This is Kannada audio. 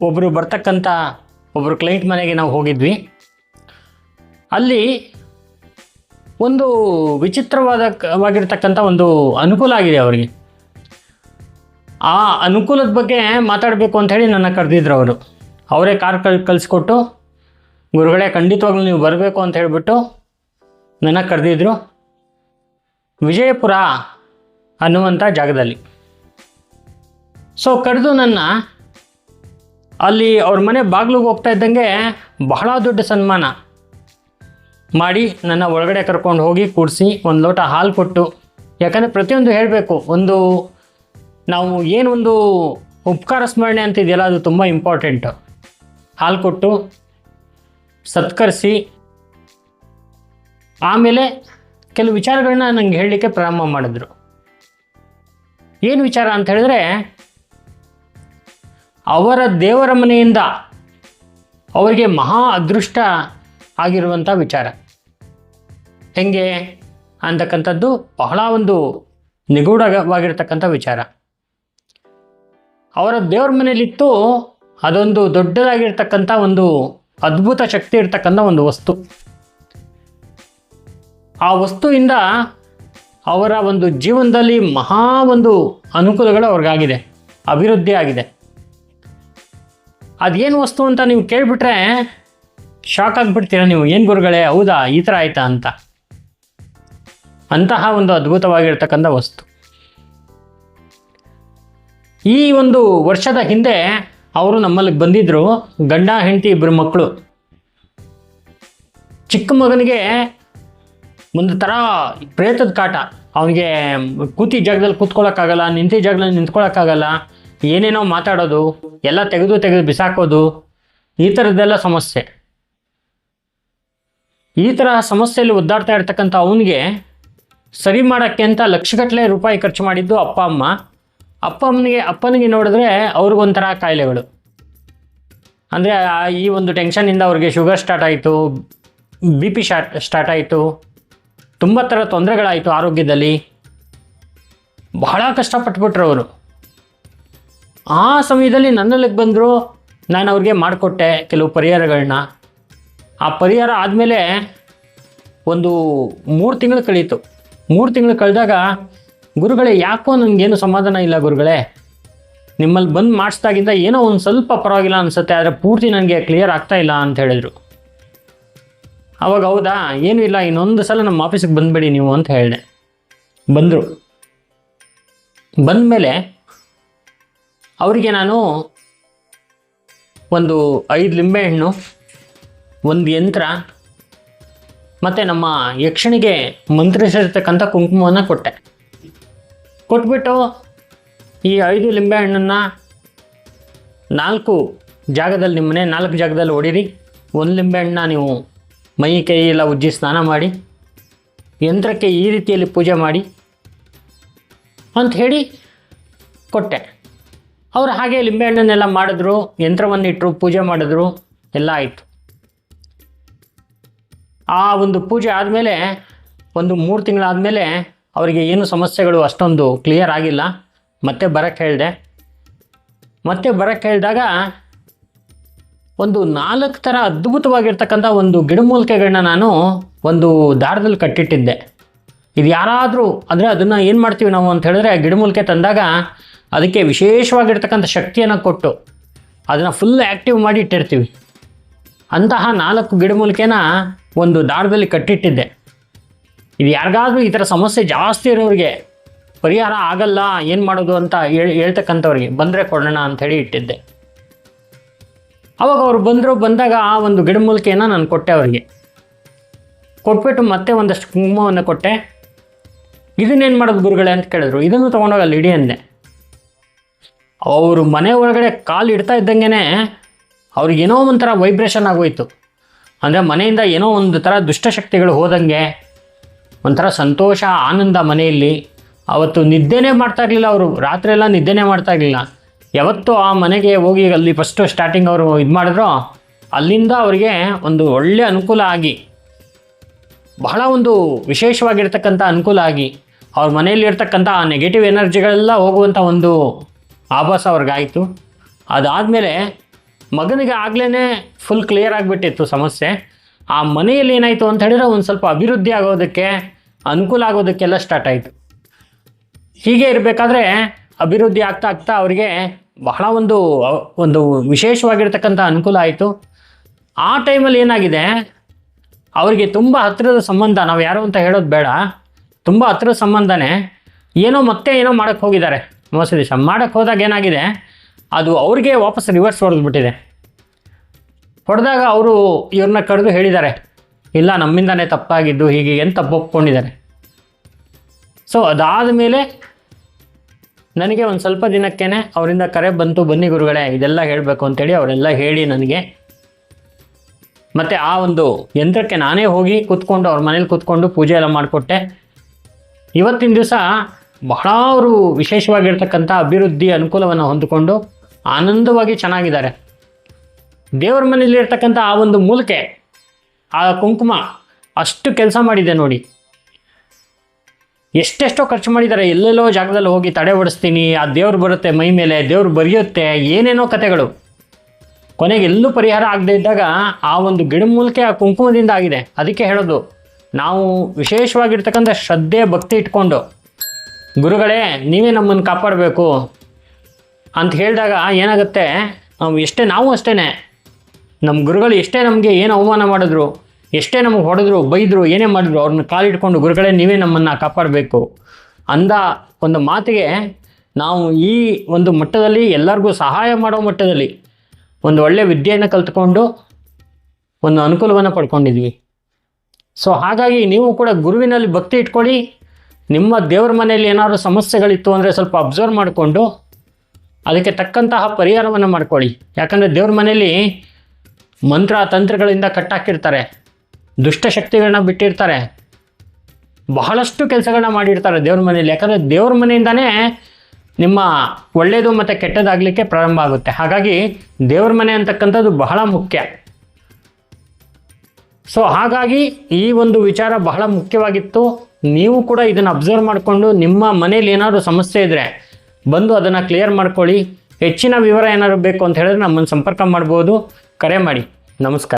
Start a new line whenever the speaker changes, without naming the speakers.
ಒಬ್ಬರು ಬರ್ತಕ್ಕಂಥ ಒಬ್ಬರು ಕ್ಲೈಂಟ್ ಮನೆಗೆ ನಾವು ಹೋಗಿದ್ವಿ. ಅಲ್ಲಿ ಒಂದು ವಿಚಿತ್ರವಾದ ವಾಗಿರ್ತಕ್ಕಂಥ ಒಂದು ಅನುಕೂಲ ಆಗಿದೆ ಅವರಿಗೆ. ಆ ಅನುಕೂಲದ ಬಗ್ಗೆ ಮಾತಾಡಬೇಕು ಅಂತ ಹೇಳಿ ನನ್ನ ಕರೆದಿದ್ರು ಅವರು. ಅವರೇ ಕಾರ್ ಕಲ್, ಕಳಿಸ್ಕೊಟ್ಟು, ಗುರುಗಳೇ ಖಂಡಿತವಾಗ್ಲೂ ನೀವು ಬರಬೇಕು ಅಂತ ಹೇಳಿಬಿಟ್ಟು ನನ್ನ ಕರೆದಿದ್ರು. ವಿಜಯಪುರ ಅನ್ನುವಂಥ ಜಾಗದಲ್ಲಿ. ಸೊ ಕರೆದು ನನ್ನ ಅಲ್ಲಿ ಅವ್ರ ಮನೆ ಬಾಗಿಲಿಗೆ ಹೋಗ್ತಾ ಇದ್ದಂಗೆ ಬಹಳ ದೊಡ್ಡ ಸನ್ಮಾನ. ಮಾಡಿ ನನ್ನ ಒಳಗಡೆ ಕರ್ಕೊಂಡು ಹೋಗಿ ಕೂಡಿಸಿ ಒಂದು ಲೋಟ ಹಾಲು ಕೊಟ್ಟು. ಯಾಕಂದರೆ ಪ್ರತಿಯೊಂದು ಹೇಳಬೇಕು, ಒಂದು ನಾವು ಏನೊಂದು ಉಪಕಾರ ಸ್ಮರಣೆ ಅಂತ ಇದೆಯಲ್ಲ ಅದು ತುಂಬ ಇಂಪಾರ್ಟೆಂಟು ಹಾಲು ಕೊಟ್ಟು ಸತ್ಕರಿಸಿ. ಆಮೇಲೆ ಕೆಲವು ವಿಚಾರಗಳನ್ನ ನನಗೆ ಹೇಳಲಿಕ್ಕೆ ಪ್ರಾರಂಭ ಮಾಡಿದ್ರು. ಏನು ವಿಚಾರ ಅಂತ ಹೇಳಿದ್ರೆ ಅವರ ದೇವರ ಮನೆಯಿಂದ ಅವರಿಗೆ ಮಹಾ ಅದೃಷ್ಟ ಆಗಿರುವಂಥ ವಿಚಾರ. ಹೆಂಗೆ? ಅಂತಕ್ಕಂಥದ್ದು ಬಹಳ ಒಂದು ನಿಗೂಢವಾಗಿರ್ತಕ್ಕಂಥ ವಿಚಾರ. ಅವರ ದೇವರ ಮನೆಯಲ್ಲಿತ್ತು ಅದೊಂದು ದೊಡ್ಡದಾಗಿರ್ತಕ್ಕಂಥ ಒಂದು ಅದ್ಭುತ ಶಕ್ತಿ ಇರ್ತಕ್ಕಂಥ ಒಂದು ವಸ್ತು. ಆ ವಸ್ತುವಿಂದ ಅವರ ಒಂದು ಜೀವನದಲ್ಲಿ ಮಹಾ ಒಂದು ಅನುಕೂಲಗಳು ಅವ್ರಿಗಾಗಿದೆ, ಅಭಿವೃದ್ಧಿ ಆಗಿದೆ. ಅದೇನು ವಸ್ತು ಅಂತ ನೀವು ಕೇಳಿಬಿಟ್ರೆ ಶಾಕ್ ಆಗಿಬಿಡ್ತೀರ ನೀವು. ಏನು ಗುರುಗಳೇ, ಹೌದಾ? ಈ ಥರ ಆಯಿತಾ ಅಂತ. ಅಂತಹ ಒಂದು ಅದ್ಭುತವಾಗಿರ್ತಕ್ಕಂಥ ವಸ್ತು. ಈ ಒಂದು ವರ್ಷದ ಹಿಂದೆ ಅವರು ನಮ್ಮಲ್ಲಿ ಬಂದಿದ್ದರು ಗಂಡ, ಹೆಂಡತಿ ಇಬ್ಬರು ಮಕ್ಕಳು ಚಿಕ್ಕ ಮಗನಿಗೆ ಒಂದು ಥರ ಪ್ರೇತದ ಕಾಟ. ಅವನಿಗೆ ಕೂತಿ ಜಾಗದಲ್ಲಿ ಕೂತ್ಕೊಳ್ಳೋಕ್ಕಾಗಲ್ಲ, ನಿಂತಿ ಜಾಗದಲ್ಲಿ ನಿಂತ್ಕೊಳ್ಳೋಕ್ಕಾಗಲ್ಲ. ಏನೇನೋ ಮಾತಾಡೋದು, ಎಲ್ಲ ತೆಗೆದು ತೆಗೆದು ಬಿಸಾಕೋದು, ಈ ಥರದ್ದೆಲ್ಲ ಸಮಸ್ಯೆ. ಈ ಥರ ಸಮಸ್ಯೆಯಲ್ಲಿ ಒದ್ದಾಡ್ತಾ ಇರ್ತಕ್ಕಂಥ ಅವನಿಗೆ ಸರಿ ಮಾಡೋಕ್ಕೆ ಅಂತ ಲಕ್ಷಗಟ್ಟಲೆ ರೂಪಾಯಿ ಖರ್ಚು ಮಾಡಿದ್ದು ಅಪ್ಪ ಅಮ್ಮ. ಅಪ್ಪ ಅಮ್ಮನಿಗೆ, ಅಪ್ಪನಿಗೆ ನೋಡಿದ್ರೆ ಅವ್ರಿಗೊಂಥರ ಕಾಯಿಲೆಗಳು. ಅಂದರೆ ಈ ಒಂದು ಟೆನ್ಷನಿಂದ ಅವ್ರಿಗೆ ಶುಗರ್ ಸ್ಟಾರ್ಟ್ ಆಯಿತು, ಬಿ ಪಿ ಸ್ಟಾರ್ಟ್ ಸ್ಟಾರ್ಟ್ ಆಯಿತು, ತುಂಬ ಥರ ತೊಂದರೆಗಳಾಯಿತು ಆರೋಗ್ಯದಲ್ಲಿ. ಬಹಳ ಕಷ್ಟಪಟ್ಬಿಟ್ರು ಅವರು. ಆ ಸಮಯದಲ್ಲಿ ನನ್ನಲ್ಲಿಗೆ ಬಂದರು ನಾನು ಅವ್ರಿಗೆ ಮಾಡಿಕೊಟ್ಟೆ ಕೆಲವು ಪರಿಹಾರಗಳನ್ನ ಆ ಪರಿಹಾರ ಆದಮೇಲೆ ಒಂದು ಮೂರು ತಿಂಗಳು ಕಳೀತು. ಮೂರು ತಿಂಗಳು ಕಳೆದಾಗ, ಗುರುಗಳೇ, ಯಾಕೋ ನನಗೇನು ಸಮಾಧಾನ ಇಲ್ಲ ಗುರುಗಳೇ? ನಿಮ್ಮಲ್ಲಿ ಬಂದು ಮಾಡಿಸ್ದಾಗಿಂದ ಏನೋ ಒಂದು ಸ್ವಲ್ಪ ಪರವಾಗಿಲ್ಲ ಅನಿಸುತ್ತೆ, ಆದರೆ ಪೂರ್ತಿ ನನಗೆ ಕ್ಲಿಯರ್ ಆಗ್ತಾ ಇಲ್ಲ ಅಂತ ಹೇಳಿದರು. ಅವಾಗ ಹೌದಾ? ಏನೂ ಇಲ್ಲ, ಇನ್ನೊಂದು ಸಲ ನಮ್ಮ ಆಫೀಸಿಗೆ ಬಂದುಬಿಡಿ ನೀವು ಅಂತ ಹೇಳಿದೆ. ಬಂದರು. ಬಂದಮೇಲೆ ಅವರಿಗೆ ನಾನು ಒಂದು ಐದು ಲಿಂಬೆಹಣ್ಣು ಒಂದು ಯಂತ್ರ, ಮತ್ತು ನಮ್ಮ ಯಕ್ಷಣಿಗೆ ಮಂತ್ರಿಸಿರ್ತಕ್ಕಂಥ ಕುಂಕುಮವನ್ನು ಕೊಟ್ಟೆ. ಕೊಟ್ಬಿಟ್ಟು ಈ ಐದು ಲಿಂಬೆಹಣ್ಣನ್ನು ನಾಲ್ಕು ಜಾಗದಲ್ಲಿ ನಿಮ್ಮನೆ, ನಾಲ್ಕು ಜಾಗದಲ್ಲಿ ಹೊಡೀರಿ ಒಂದು ಲಿಂಬೆಹಣ್ಣನ್ನ ನೀವು ಮೈ ಕೈ ಎಲ್ಲ ಉಜ್ಜಿ ಸ್ನಾನ ಮಾಡಿ, ಯಂತ್ರಕ್ಕೆ ಈ ರೀತಿಯಲ್ಲಿ ಪೂಜೆ ಮಾಡಿ ಅಂತ ಹೇಳಿ ಕೊಟ್ಟೆ. ಅವರು ಹಾಗೆ ಲಿಂಬೆಹಣ್ಣನ್ನೆಲ್ಲ ಮಾಡಿದ್ರು ಯಂತ್ರವನ್ನು ಇಟ್ಟರು ಪೂಜೆ ಮಾಡಿದ್ರು, ಎಲ್ಲ ಆಯಿತು. ಆ ಒಂದು ಪೂಜೆ ಆದಮೇಲೆ, ಒಂದು ಮೂರು ತಿಂಗಳಾದಮೇಲೆ ಅವರಿಗೆ ಏನು ಸಮಸ್ಯೆಗಳು ಅಷ್ಟೊಂದು ಕ್ಲಿಯರ್ ಆಗಿಲ್ಲ. ಮತ್ತೆ ಬರಕ್ಕೆ ಹೇಳಿದೆ. ಮತ್ತೆ ಬರಕ್ಕೆ ಹೇಳಿದಾಗ ಒಂದು ನಾಲ್ಕು ಥರ ಅದ್ಭುತವಾಗಿರ್ತಕ್ಕಂಥ ಒಂದು ಗಿಡಮೂಲಿಕೆಗಳನ್ನ ನಾನು ಒಂದು ದಾರದಲ್ಲಿ ಕಟ್ಟಿಟ್ಟಿದ್ದೆ. ಇದು ಯಾರಾದರೂ ಅಂದರೆ ಅದನ್ನು ಏನು ಮಾಡ್ತೀವಿ ನಾವು ಅಂತ ಹೇಳಿದ್ರೆ ಗಿಡಮೂಲಿಕೆ ತಂದಾಗ ಅದಕ್ಕೆ ವಿಶೇಷವಾಗಿರ್ತಕ್ಕಂಥ ಶಕ್ತಿಯನ್ನು ಕೊಟ್ಟು ಅದನ್ನು ಫುಲ್ ಆ್ಯಕ್ಟಿವ್ ಮಾಡಿ ಇಟ್ಟಿರ್ತೀವಿ. ಅಂತಹ ನಾಲ್ಕು ಗಿಡಮೂಲಿಕೆನ ಒಂದು ದಾರದಲ್ಲಿ ಕಟ್ಟಿಟ್ಟಿದ್ದೆ. ಇದು ಯಾರಿಗಾದರೂ ಈ ಥರ ಸಮಸ್ಯೆ ಜಾಸ್ತಿ ಇರೋರಿಗೆ ಪರಿಹಾರ ಆಗಲ್ಲ, ಏನು ಮಾಡೋದು ಅಂತ ಹೇಳಿ, ಹೇಳ್ತಕ್ಕಂಥವ್ರಿಗೆ ಬಂದರೆ ಕೊಡೋಣ ಅಂಥೇಳಿ ಇಟ್ಟಿದ್ದೆ. ಅವಾಗ ಅವ್ರು ಬಂದರು, ಬಂದಾಗ ಆ ಒಂದು ಗಿಡಮೂಲಿಕೆಯನ್ನು ನಾನು ಕೊಟ್ಟೆ ಅವರಿಗೆ. ಕೊಟ್ಬಿಟ್ಟು ಮತ್ತೆ ಒಂದಷ್ಟು ಕುಂಕುಮವನ್ನು ಕೊಟ್ಟೆ. ಇದನ್ನೇನು ಮಾಡೋದು ಗುರುಗಳೇ ಅಂತ ಕೇಳಿದ್ರು. ಇದನ್ನು ತೊಗೊಂಡೋಗಿ ಅಲ್ಲಿ ಇಡಿ ಅಂದೆ. ಅವರು ಮನೆ ಒಳಗಡೆ ಕಾಲು ಇಡ್ತಾ ಇದ್ದಂಗೆ ಅವ್ರಿಗೇನೋ ಒಂಥರ ವೈಬ್ರೇಷನ್ ಆಗೋಯ್ತು. ಅಂದರೆ ಮನೆಯಿಂದ ಏನೋ ಒಂದು ಥರ ದುಷ್ಟಶಕ್ತಿಗಳು ಹೋದಂಗೆ, ಒಂಥರ ಸಂತೋಷ, ಆನಂದ ಮನೆಯಲ್ಲಿ. ಅವತ್ತು ನಿದ್ದೆನೇ ಮಾಡ್ತಾ ಇರಲಿಲ್ಲ ಅವರು. ರಾತ್ರಿ ಎಲ್ಲ ನಿದ್ದೆನೇ ಮಾಡ್ತಾ ಇರಲಿಲ್ಲ. ಯಾವತ್ತೂ ಆ ಮನೆಗೆ ಹೋಗಿ ಅಲ್ಲಿ ಫಸ್ಟು ಸ್ಟಾರ್ಟಿಂಗ್ ಅವರು ಇದು ಮಾಡಿದ್ರೋ. ಅಲ್ಲಿಂದ ಅವರಿಗೆ ಒಂದು ಒಳ್ಳೆಯ ಅನುಕೂಲ ಆಗಿ, ಬಹಳ ಒಂದು ವಿಶೇಷವಾಗಿರ್ತಕ್ಕಂಥ ಅನುಕೂಲ ಆಗಿ, ಅವ್ರ ಮನೆಯಲ್ಲಿರ್ತಕ್ಕಂಥ ಆ ನೆಗೆಟಿವ್ ಎನರ್ಜಿಗಳೆಲ್ಲ ಹೋಗುವಂಥ ಒಂದು ಆಭಾಸ ಅವ್ರಿಗಾಯಿತು. ಅದಾದಮೇಲೆ ಮಗನಿಗೆ ಆಗಲೇ ಫುಲ್ ಕ್ಲಿಯರ್ ಆಗಿಬಿಟ್ಟಿತ್ತು ಸಮಸ್ಯೆ. ಆ ಮನೆಯಲ್ಲಿ ಏನಾಯಿತು ಅಂತ ಹೇಳಿದ್ರೆ ಒಂದು ಸ್ವಲ್ಪ ಅಭಿವೃದ್ಧಿ ಆಗೋದಕ್ಕೆ, ಅನುಕೂಲ ಆಗೋದಕ್ಕೆಲ್ಲ ಸ್ಟಾರ್ಟ್ ಆಯಿತು. ಹೀಗೆ ಇರಬೇಕಾದ್ರೆ ಅಭಿವೃದ್ಧಿ ಆಗ್ತಾ ಆಗ್ತಾ ಅವರಿಗೆ ಬಹಳ ಒಂದು ಒಂದು ವಿಶೇಷವಾಗಿರ್ತಕ್ಕಂಥ ಅನುಕೂಲ ಆಯಿತು. ಆ ಟೈಮಲ್ಲಿ ಏನಾಗಿದೆ, ಅವರಿಗೆ ತುಂಬ ಹತ್ತಿರದ ಸಂಬಂಧ, ನಾವು ಯಾರು ಅಂತ ಹೇಳೋದು ಬೇಡ. ತುಂಬ ಹತ್ತಿರದ ಸಂಬಂಧನೇ ಏನೋ ಮತ್ತೆ ಏನೋ ಮಾಡೋಕ್ಕೆ ಹೋಗಿದ್ದಾರೆ. ಮೋಸ ದಿವಸ. ಮಾಡೋಕ್ಕೆ ಹೋದಾಗ ಏನಾಗಿದೆ? ಅದು ಅವ್ರಿಗೆ ವಾಪಸ್ ರಿವರ್ಸ್ ಹೊಡೆದ್ಬಿಟ್ಟಿದೆ ಹೊಡೆದಾಗ ಅವರು ಇವ್ರನ್ನ ಕರೆದು ಹೇಳಿದ್ದಾರೆ. ಇಲ್ಲ, ನಮ್ಮಿಂದನೇ ತಪ್ಪಾಗಿದ್ದು, ಹೀಗೆ ಏನು ತಪ್ಪು ಒಪ್ಕೊಂಡಿದ್ದಾರೆ. ಸೊ ಅದಾದ ಮೇಲೆ ನನಗೆ ಒಂದು ಸ್ವಲ್ಪ ದಿನಕ್ಕೇ ಅವರಿಂದ ಕರೆ ಬಂತು, ಬನ್ನಿ ಗುರುಗಳೇ, ಇದೆಲ್ಲ ಹೇಳಬೇಕು ಅಂತೇಳಿ ಅವರೆಲ್ಲ ಹೇಳಿ ನನಗೆ. ಮತ್ತು ಆ ಒಂದು ಯಂತ್ರಕ್ಕೆ ನಾನೇ ಹೋಗಿ ಕೂತ್ಕೊಂಡು, ಅವ್ರ ಮನೇಲಿ ಕೂತ್ಕೊಂಡು ಪೂಜೆ ಎಲ್ಲ ಮಾಡಿಕೊಟ್ಟೆ. ಇವತ್ತಿನ ದಿವಸ ಬಹಳ ಅವರು ವಿಶೇಷವಾಗಿರ್ತಕ್ಕಂಥ ಅಭಿವೃದ್ಧಿ ಅನುಕೂಲವನ್ನು ಹೊಂದಿಕೊಂಡು ಆನಂದವಾಗಿ ಚೆನ್ನಾಗಿದ್ದಾರೆ. ದೇವರ ಮನೆಯಲ್ಲಿರ್ತಕ್ಕಂಥ ಆ ಒಂದು ಮೂಲಕೆ ಆ ಕುಂಕುಮ ಅಷ್ಟು ಕೆಲಸ ಮಾಡಿದೆ ನೋಡಿ. ಎಷ್ಟೆಷ್ಟೋ ಖರ್ಚು ಮಾಡಿದ್ದಾರೆ, ಎಲ್ಲೆಲ್ಲೋ ಜಾಗದಲ್ಲಿ ಹೋಗಿ ತಡೆ ಓಡಿಸ್ತೀನಿ, ಆ ದೇವ್ರು ಬರುತ್ತೆ, ಮೈ ಮೇಲೆ ದೇವ್ರು ಬರೆಯುತ್ತೆ, ಏನೇನೋ ಕತೆಗಳು ಕೊನೆಗೆ ಎಲ್ಲೂ ಪರಿಹಾರ ಆಗದೆ ಇದ್ದಾಗ ಆ ಒಂದು ಗಿಡಮೂಲಿಕೆ ಆ ಕುಂಕುಮದಿಂದ ಆಗಿದೆ. ಅದಕ್ಕೆ ಹೇಳೋದು, ನಾವು ವಿಶೇಷವಾಗಿರ್ತಕ್ಕಂಥ ಶ್ರದ್ಧೆ, ಭಕ್ತಿ ಇಟ್ಕೊಂಡು ಗುರುಗಳೇ, ನೀವೇ ನಮ್ಮನ್ನು ಕಾಪಾಡಬೇಕು ಅಂತ ಹೇಳಿದಾಗ ಏನಾಗುತ್ತೆ? ನಾವು ಎಷ್ಟೇ, ನಾವು ಅಷ್ಟೇ ನಮ್ಮ ಗುರುಗಳು ಎಷ್ಟೇ ನಮಗೆ ಏನು ಅವಮಾನ ಮಾಡಿದ್ರು, ಎಷ್ಟೇ ನಮಗೆ ಹೊಡೆದ್ರು, ಬೈದರು, ಏನೇ ಮಾಡಿದ್ರು, ಅವ್ರನ್ನ ಕಾಲಿಟ್ಕೊಂಡು, ಗುರುಗಳೇ, ನೀವೇ ನಮ್ಮನ್ನು ಕಾಪಾಡಬೇಕು ಅಂದ ಒಂದು ಮಾತಿಗೆ ನಾವು ಈ ಒಂದು ಮಟ್ಟದಲ್ಲಿ ಎಲ್ಲರಿಗೂ ಸಹಾಯ ಮಾಡೋ ಮಟ್ಟದಲ್ಲಿ ಒಂದು ಒಳ್ಳೆಯ ವಿದ್ಯೆಯನ್ನು ಕಲ್ತ್ಕೊಂಡು ಒಂದು ಅನುಕೂಲವನ್ನು ಪಡ್ಕೊಂಡಿದ್ವಿ. ಸೊ ಹಾಗಾಗಿ ನೀವು ಕೂಡ ಗುರುವಿನಲ್ಲಿ ಭಕ್ತಿ ಇಟ್ಕೊಳ್ಳಿ. ನಿಮ್ಮ ದೇವ್ರ ಮನೆಯಲ್ಲಿ ಏನಾದರೂ ಸಮಸ್ಯೆಗಳಿತ್ತು ಅಂದರೆ ಸ್ವಲ್ಪ ಅಬ್ಸರ್ವ್ ಮಾಡಿಕೊಂಡು ಅದಕ್ಕೆ ತಕ್ಕಂತಹ ಪರಿಹಾರವನ್ನು ಮಾಡ್ಕೊಳ್ಳಿ. ಯಾಕಂದರೆ ದೇವ್ರ ಮನೆಯಲ್ಲಿ ಮಂತ್ರ ತಂತ್ರಗಳಿಂದ ಕಟ್ಟಾಕಿರ್ತಾರೆ. ದುಷ್ಟಶಕ್ತಿಗಳನ್ನ ಬಿಟ್ಟಿರ್ತಾರೆ. ಬಹಳಷ್ಟು ಕೆಲಸಗಳನ್ನ ಮಾಡಿರ್ತಾರೆ ದೇವ್ರ ಮನೆಯಲ್ಲಿ. ಯಾಕಂದರೆ ದೇವ್ರ ಮನೆಯಿಂದನೇ ನಿಮ್ಮ ಒಳ್ಳೆಯದು ಮತ್ತು ಕೆಟ್ಟದಾಗಲಿಕ್ಕೆ ಪ್ರಾರಂಭ ಆಗುತ್ತೆ. ಹಾಗಾಗಿ ದೇವ್ರ ಮನೆ ಅಂತಕ್ಕಂಥದ್ದು ಬಹಳ ಮುಖ್ಯ. ಸೊ ಹಾಗಾಗಿ ಈ ಒಂದು ವಿಚಾರ ಬಹಳ ಮುಖ್ಯವಾಗಿತ್ತು. ನೀವು ಕೂಡ ಇದನ್ನು ಅಬ್ಸರ್ವ್ ಮಾಡಿಕೊಂಡು ನಿಮ್ಮ ಮನೇಲಿ ಏನಾದರೂ ಸಮಸ್ಯೆ ಇದ್ದರೆ ಬಂದು ಅದನ್ನು ಕ್ಲಿಯರ್ ಮಾಡ್ಕೊಳ್ಳಿ. ಹೆಚ್ಚಿನ ವಿವರ ಏನಾದರೂ ಬೇಕು ಅಂತ ಹೇಳಿದ್ರೆ ನಮ್ಮನ್ನು ಸಂಪರ್ಕ ಮಾಡ್ಬೋದು. ಕರೆ ಮಾಡಿ. ನಮಸ್ಕಾರ.